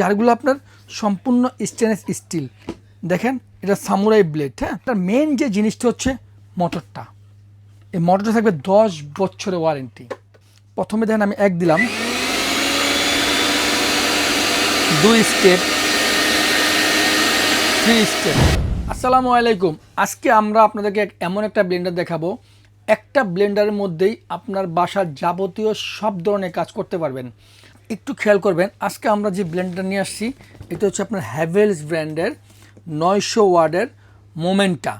যারগুলো আপনার সম্পূর্ণ stainless steel দেখেন, এটা সামুরাই ব্লেড হ্যাঁ? তার মেন যে জিনিসটা হচ্ছে মোটরটা এই মোটরটা থাকবে দশ বছরের ওয়ারেন্টি প্রথমে দেখেন আমি এক দিলাম। দুই স্টেপ থ্রি স্টেপ আসসালামু আলাইকুম। আজকে আমরা আপনাদেরকে এমন একটা ব্লেন্ডার দেখাবো। একটা ব্লেন্ডারের মধ্যেই আপনার বাসার যাবতীয় সব ধরনের কাজ করতে পারবেন। একটু খেয়াল করবেন, আজকে আমরা যে ব্লেন্ডার নিয়ে আসছি, এটা হচ্ছে আপনার হ্যাভেলস ব্র্যান্ডের নয়শো ওয়ার্ডের মোমেন্টা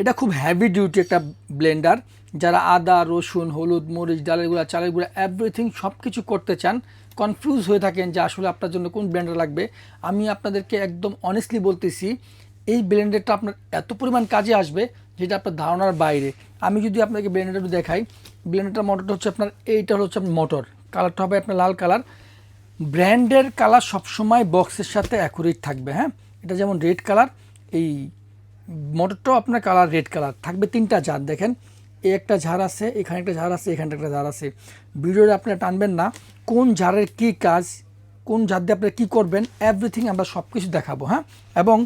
এটা খুব হ্যাভি ডিউটি একটা ব্লেন্ডার যারা আদা, রসুন, হলুদ, মরিচ ডালের গুঁড়া চালের গুঁড়া এভরিথিং সব কিছু করতে চান কনফিউজ হয়ে থাকেন যে আসলে আপনার জন্য কোন ব্লেন্ডার লাগবে। আমি আপনাদেরকে একদম অনেস্টলি বলতেছি, এই ব্লেন্ডারটা আপনার এত পরিমাণ কাজে আসবে, যেটা আপনার ধারণার বাইরে। আমি যদি আপনাকে ব্লেন্ডারটা দেখাই ব্লেন্ডারটার মোটরটা হচ্ছে আপনার, এইটা হচ্ছে আপনার মোটর কালারটা হবে আপনার লাল কালার। ব্র্যান্ডের কালার সবসময় বক্সের সাথে অ্যাকুরেট থাকবে হ্যাঁ? এটা যেমন রেড কালার, এই মোটরটাও আপনার কালার রেড কালার। থাকবে তিনটা জার দেখেন। এই একটা ঝাড় আছে, এখানে একটা ঝাড় আছে, এখানে একটা ঝাড় আছে। ভিডিওটা আপনারা টানবেন না, কোন ঝাড়ের কী কাজ, কোন ঝাড় দিয়ে আপনারা কী করবেন এভরিথিং আমরা সব কিছু দেখাবো হ্যাঁ? এবং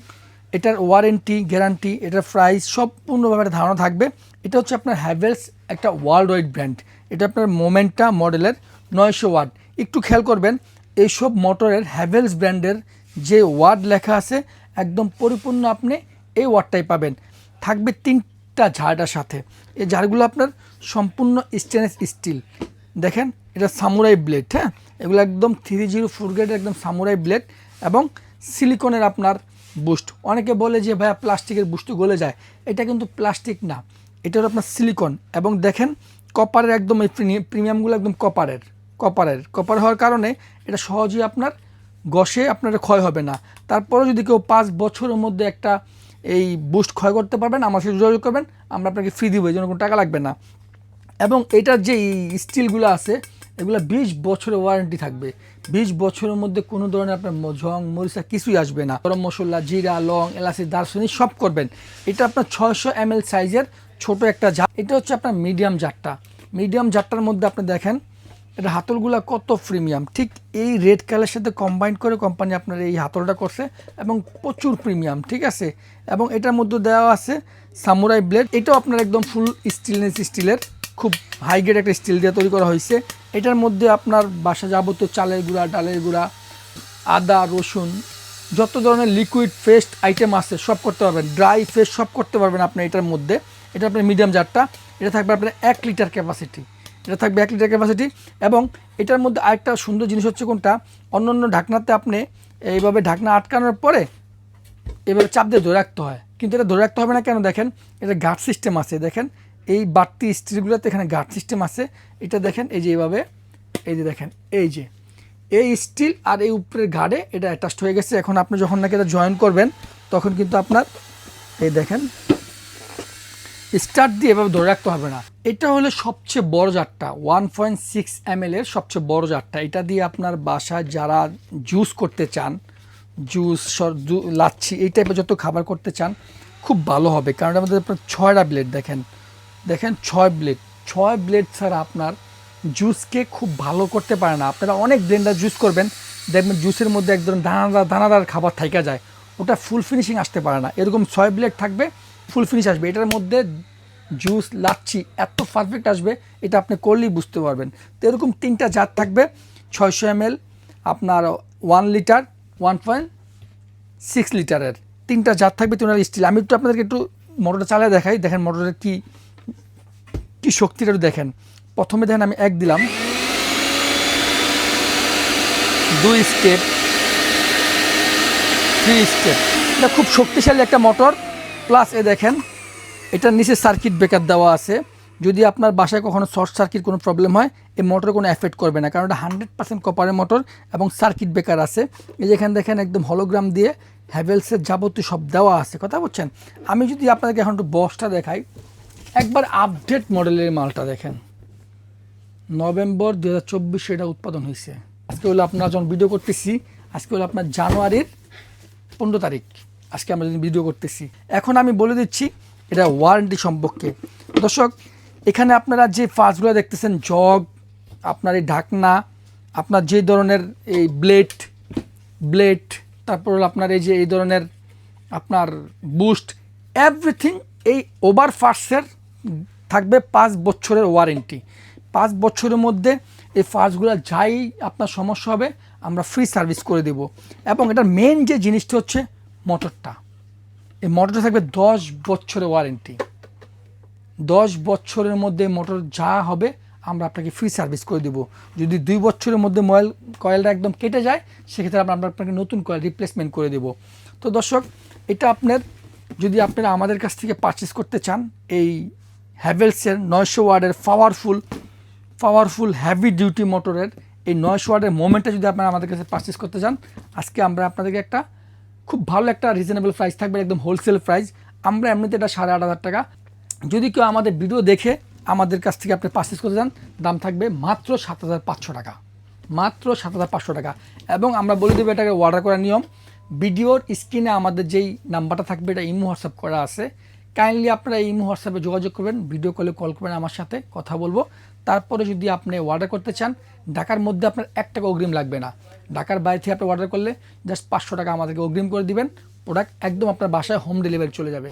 এটার ওয়ারেন্টি গ্যারান্টি এটার প্রাইস সম্পূর্ণভাবে একটা ধারণা থাকবে। এটা হচ্ছে আপনার হ্যাভেলস একটা ওয়ার্ল্ড ওয়াইড ব্র্যান্ড এটা আপনার মোমেন্টা মডেলের নয়শো ওয়াট একটু খেয়াল করবেন এইসব মোটরের হ্যাভেলস ব্র্যান্ডের যে ওয়ার্ড লেখা আছে, একদম পরিপূর্ণ আপনি এই ওয়ার্ডটাই পাবেন। থাকবে তিনটা ঝাড়টার সাথে। এই ঝাড়গুলো আপনার সম্পূর্ণ স্টেনলেস স্টিল দেখেন, এটা সামুরাই ব্লেড হ্যাঁ? এগুলো একদম থ্রি জিরো ফোর গ্রেডের একদম সামুরাই ব্লেড এবং সিলিকনের আপনার বুস্ট। অনেকে বলে যে, ভাইয়া, প্লাস্টিকের বুস্ট গলে যায়। এটা কিন্তু প্লাস্টিক না। এটা হলো আপনার সিলিকন। এবং দেখেন, কপারের একদম এই প্রিমিয়ামগুলো একদম কপারের কপারের। কপার হওয়ার কারণে এটা সহজেই আপনার গসে আপনার ক্ষয় হবে না। তারপরে যদি কেউ পাঁচ বছরের মধ্যে একটা এই বুস্ট ক্ষয় করতে পারবেন, আমার সাথে যোগাযোগ করবেন, আমরা আপনাকে ফ্রি দিব, এই জন্য কোনো টাকা লাগবে না। এবং এটার যে স্টিলগুলো আছে এগুলো বিশ বছরের ওয়ারেন্টি থাকবে। বিশ বছরের মধ্যে কোনো ধরনের আপনার ঝং মরিচা কিছুই আসবে না। গরম মশলা, জিরা, লং, এলাচি, দারচিনি সব করবেন। এটা আপনার ছয়শো এম সাইজের ছোট একটা জার। এটা হচ্ছে আপনার মিডিয়াম জারটা। মিডিয়াম জারটার মধ্যে আপনি দেখেন, এটা হাতলগুলো কত প্রিমিয়াম ঠিক এই রেড কালারের সাথে কম্বাইন করে কোম্পানি আপনার এই হাতলটা করছে এবং প্রচুর প্রিমিয়াম ঠিক আছে? এবং এটার মধ্যে দেওয়া আছে সামুরাই ব্লেড এটাও আপনার একদম ফুল স্টিলনেস স্টিলের খুব হাই গ্রেড একটা স্টিল দিয়ে তৈরি করা হয়েছে। এটার মধ্যে আপনার বাসা যাবতীয় চালের গুঁড়া, ডালের গুঁড়া, আদা, রসুন, যত ধরনের লিকুইড পেস্ট আইটেম আছে, সব করতে পারবেন। ড্রাই পেস্ট সব করতে পারবেন আপনি এটার মধ্যে। এটা আপনার মিডিয়াম জারটা এটা থাকবে আপনার এক লিটার ক্যাপাসিটি এটা থাকবে এক লিটার ক্যাপাসিটি এবং এটার মধ্যে আরেকটা সুন্দর জিনিস হচ্ছে কোনটা? অন্য অন্য ঢাকনাতে আপনি এইভাবে ঢাকনা আটকানোর পরে এভাবে চাপ দিয়ে ধরে রাখতে হয়। কিন্তু এটা ধরে রাখতে হবে না কেন? দেখেন, এটা গার্ড সিস্টেম আছে, দেখেন। এই বাড়তি স্টিলগুলোতে এখানে গার্ড সিস্টেম আছে। এটা দেখেন, এই যে এইভাবে, এই যে দেখেন, এই যে। এই স্টিল আর এই উপরের গার্ডে এটা অ্যাটাচড হয়ে গেছে। এখন আপনি যখন নাকি এটা জয়েন করবেন, তখন কিন্তু আপনার, এই দেখেন স্টার্ট দিয়ে এভাবে ধরে রাখতে হবে না। এটা হলো সবচেয়ে বড় জারটা ওয়ান পয়েন্ট সিক্স এম এর সবচেয়ে বড় জারটা। এটা দিয়ে আপনার বাসায় যারা জুস করতে চান জুস লাচ্ছি, এই টাইপের যত খাবার করতে চান, খুব ভালো হবে। কারণ মধ্যে আপনার ছয়টা ব্লেড দেখেন। দেখেন ছয় ব্লেড ছয় ব্লেড ছাড়া আপনার জুসকে খুব ভালো করতে পারে না। আপনারা অনেক ব্লেন্ডার জুস করবেন, দেখবেন জুসের মধ্যে একদম দানাদার দানাদার খাবার থাইকা যায়। ওটা ফুল ফিনিশিং আসতে পারে না। এরকম ছয় ব্লেড থাকবে ফুল ফিনিশ আসবে। এটার মধ্যে জুস লাচ্ছি এত পারফেক্ট আসবে, এটা আপনি করলেই বুঝতে পারবেন। তো এরকম তিনটা জাত থাকবে, ছয়শো এম আপনার one litre one point six লিটারের তিনটা জাত থাকবে, তিনটা স্টিল আমি একটু আপনাদেরকে একটু মোটরটা চালিয়ে দেখাই। দেখেন মোটরের কি কি শক্তিটা দেখেন। প্রথমে দেখেন আমি এক দিলাম। দুই স্টেপ। Three step. এটা খুব শক্তিশালী একটা মোটর। প্লাস এ দেখেন, এটার নিচে সার্কিট ব্রেকার দেওয়া আছে। যদি আপনার বাসায় কখনো শর্ট সার্কিট কোনো প্রবলেম হয় এই মোটর কোনো এফেক্ট করবে না। কারণ এটা হান্ড্রেড পার্সেন্ট কপারের মোটর এবং সার্কিট ব্রেকার আছে। এই যেখানে দেখেন একদম হলোগ্রাম দিয়ে হ্যাভেলসের যাবতীয় সব দেওয়া আছে। কথা বলছেন আমি যদি আপনাদেরকে এখন একটু বক্সটা দেখাই। একবার আপডেট মডেলের মালটা দেখেন। নভেম্বর দু হাজার চব্বিশে এটা উৎপাদন হয়েছে। আজকে হলো আপনার যখন ভিডিও করতেছি, আজকে হলো আপনার জানুয়ারির পনেরো তারিখ। আজকে আমরা যদি ভিডিও করতেছি। এখন আমি বলে দিচ্ছি, এটা ওয়ারেন্টি সম্পর্কে। দর্শক, এখানে আপনারা যে পার্টসগুলো দেখতেছেন জগ আপনার এই ঢাকনা, আপনার যে ধরনের এই ব্লেড ব্লেড তারপর হলো আপনার এই যে, এই ধরনের আপনার বুস্ট এভরিথিং এই ওভার ফার্সের থাকবে পাঁচ বছরের ওয়ারেন্টি। পাঁচ বছরের মধ্যে এই ফার্সগুলো যাই আপনার সমস্যা হবে, আমরা ফ্রি সার্ভিস করে দেব। এবং এটার মেন যে জিনিসটা হচ্ছে মোটরটা এই মোটরটা থাকবে দশ বছরের ওয়ারেন্টি। দশ বছরের মধ্যে মোটর যা হবে, আমরা আপনাকে ফ্রি সার্ভিস করে দেবো। যদি দুই বছরের মধ্যে মোবাইল কয়েলটা একদম কেটে যায়, সেক্ষেত্রে আমরা আমরা আপনাকে নতুন কয়েল রিপ্লেসমেন্ট করে দেবো। তো দর্শক, এটা আপনার যদি আপনারা আমাদের কাছ থেকে পারচেস করতে চান, এই হ্যাভেলসের নয়শো ওয়ার্ডের পাওয়ারফুল পাওয়ারফুল হ্যাভি ডিউটি মোটরের এই নয়শো ওয়ার্ডের মোমেন্টটা যদি আপনারা আমাদের কাছে পারচেস করতে চান, আজকে আমরা আপনাদেরকে একটা খুব ভালো একটা রিজনেবল প্রাইস থাকবে, একদম হোলসেল প্রাইস আমরা এমনিতে এটা সাড়ে আট হাজার টাকা। যদি কেউ আমাদের ভিডিও দেখে আমাদের কাছ থেকে আপনি পারচেস করতে চান, দাম থাকবে মাত্র সাত হাজার পাঁচশো টাকা। মাত্র সাত হাজার পাঁচশো টাকা। এবং আমরা বলে দেবো এটাকে অর্ডার করার নিয়ম। ভিডিওর স্ক্রিনে আমাদের যেই নাম্বারটা থাকবে, এটা ইমো হোয়াটসঅ্যাপ করা আছে। কাইন্ডলি আপনারা এই হোয়াটসঅ্যাপে যোগাযোগ করবেন ভিডিও কলে কল করবেন আমার সাথে, কথা বলব। তারপরে যদি আপনি অর্ডার করতে চান, ঢাকার মধ্যে আপনার এক টাকা অগ্রিম লাগবে না। ঢাকার বাইরে থেকে আপনি অর্ডার করলে জাস্ট পাঁচশো টাকা আমাদেরকে অগ্রিম করে দিবেন। প্রোডাক্ট একদম আপনার বাসায় হোম ডেলিভারি চলে যাবে।